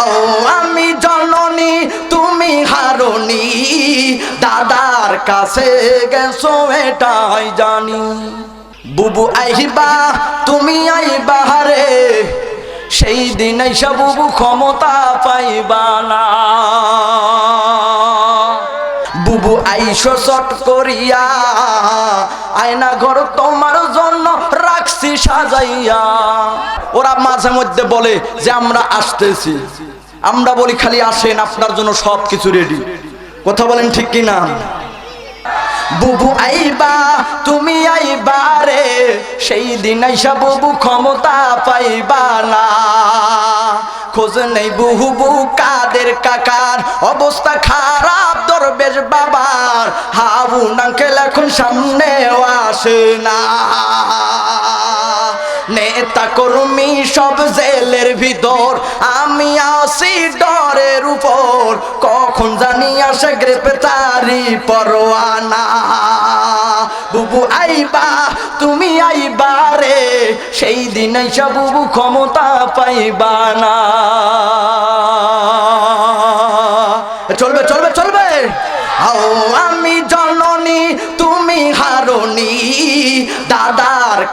ও আমি জননী, তুমি হারনি দাদার কাছে গেছো, এটাই জানি। বুবু আইবা, তুমি আইবা রে সেই দিন আইসা বুবু ক্ষমতা পাইবা না। বুবু আইসো চট করিয়া, আয়না ঘর তোমার জন্য রাখছি সাজাইয়া ওরা মাঝে মধ্যে বলে যে আমরা আসতেছি। আমরা বলি খালি আসেন, আপনার জন্য সব কিছু রেডি কথা বলেন ঠিক কি না বুবু আইবা, তুমি আইবা রে, সেই দিন আইসা বুবু ক্ষমতা পাইবা না। খোঁজ নেই বুহু বু কাদের কাকার, অবস্থা খারাপ দরবেশ বাবার। হাবু নাঙ্কেল এখন সামনেও আসে না। নেতা কর্মী সব জেলের ভিতর। আমি আসি ডরের উপর। কখন জানি আসে গ্রেপ্তারি পরোয়ানা। বুবু আইবা, তুমি আইবা রে। সেই দিন সব বুবু ক্ষমতা পাইবা না।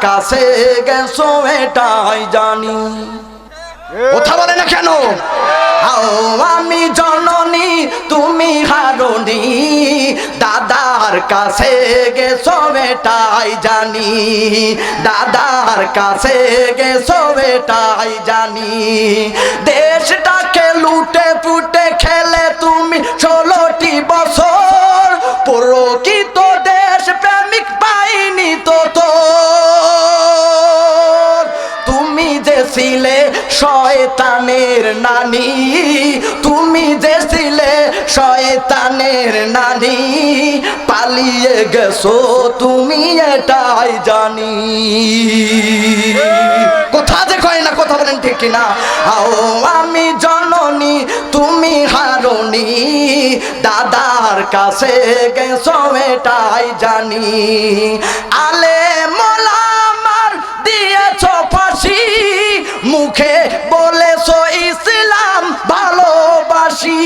কাছে গেছো এটাই জানি। কথা বলে না কেন? আমি জননী, তুমি হারনি। দাদার কাছে গেছো এটাই জানি। দাদার কাছে গেছো এটাই জানি। দেশটাকে লুটে পুটে যে ছিলে শয়তানের নানি, তুমি যে ছিলে শয়তানের নানি, পালিয়ে গেছো তুমি এটাই জানি। কোথা যে কয় না, কথা বলেন ঠিক না আও আমি জননী, তুমি হারনি দাদার কাছে গেছো এটাই জানি। আলে ভালোবাসি।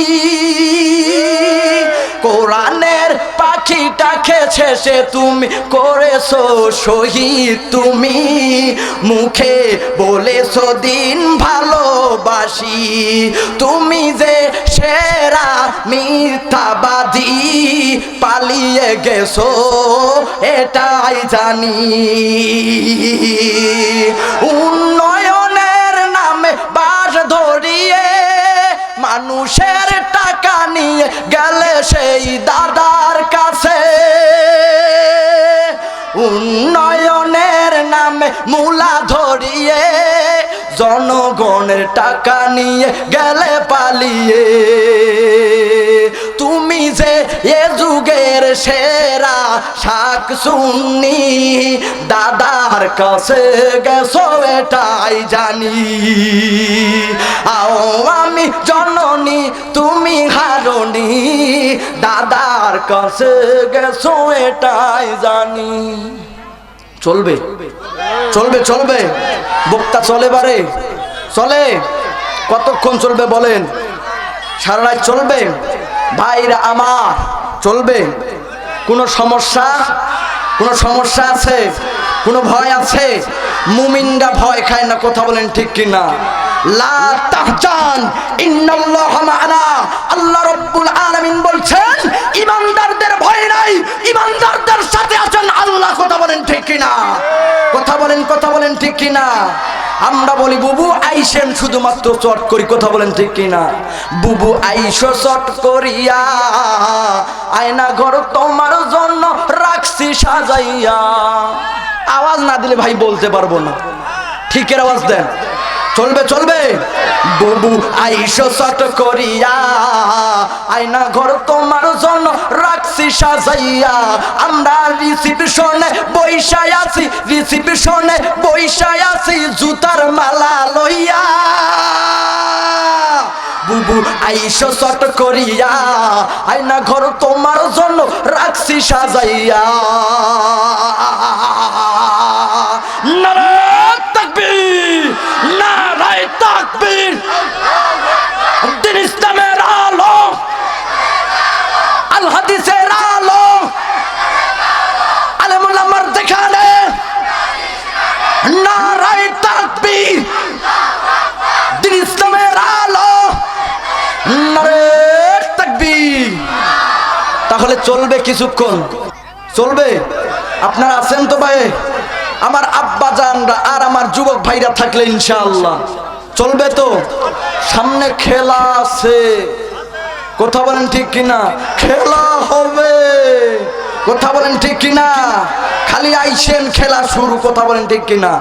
কোরআনের পাখিটা খেছে সে, তুমি করেছ শহীদ, তুমি মুখে বলেছ দিন ভালোবাসি। তুমি যে সেরা মিথ্যাবাদী পালিয়ে গেছো, এটাই জানি। উন্নয়নের মানুষের টাকা নিয়ে গেলে সেই দাদার কাছে। উন্নয়নের নামে মূলা ধরিয়ে, জনগণের টাকা নিয়ে গেলে পালিয়ে। যে এ যুগের সেরা শাক শুননি দাদার কাছে গেছো এটাই জানি। আও আমি জননী, তুমি হারনি দাদার কাছে গেছো এটাই জানি। চলবে চলবে চলবে। বক্তা চলে বারে, চলে। কতক্ষণ চলবে বলেন? সারা রাত চলবে? ভাইরা আমার, চলবে? কোনো সমস্যা? কোনো সমস্যা আছে? কোনো ভয় আছে? মুমিনরা ভয় খায় না, কথা বলেন ঠিক কিনা? আল্লাহ বলছেন, ইমানদারদের ভয় ইমানদারদের সাথে কথা বলেন ঠিক কিনা? কথা বলেন কথা বলেন ঠিক কিনা? আমরা বলি, বুবু, আইসেন শুধুমাত্র চট করি কথা বলেন ঠিক কিনা? বুবু, আইসো চট করিয়া, আয়না ঘর তোমার জন্য রাখছি সাজাইয়া। আওয়াজ না দিলে ভাই বলতে পারব না। ঠিকের আওয়াজ দেন। চলবে চলবে। বুবু, আইসো চট করিয়া, আয়না ঘর তোমার জন্য রাখছি সাজাইয়া আমরা রিসিপশনে বৈশায় আছি, রিসিপশনে বৈশায় আছি, জুতার মালা লইয়া। বুবু, আইসো চট করিয়া, আয়না ঘর তোমার জন্য রাখছি সাজাইয়া। নারায় তাকবীর। তাহলে চলবে কিছুক্ষণ। চলবে? আপনারা আছেন তো ভাই? আমার আব্বা জানরা আর আমার যুবক ভাইরা থাকলে ইনশাআল্লাহ। চলবে তো? সামনে খেলা আছে। কথা বলেন ঠিক কিনা? খেলা হবে। কথা বলেন ঠিক কিনা? খালি আইসেন খেলা শুরু কথা বলেন ঠিক কিনা?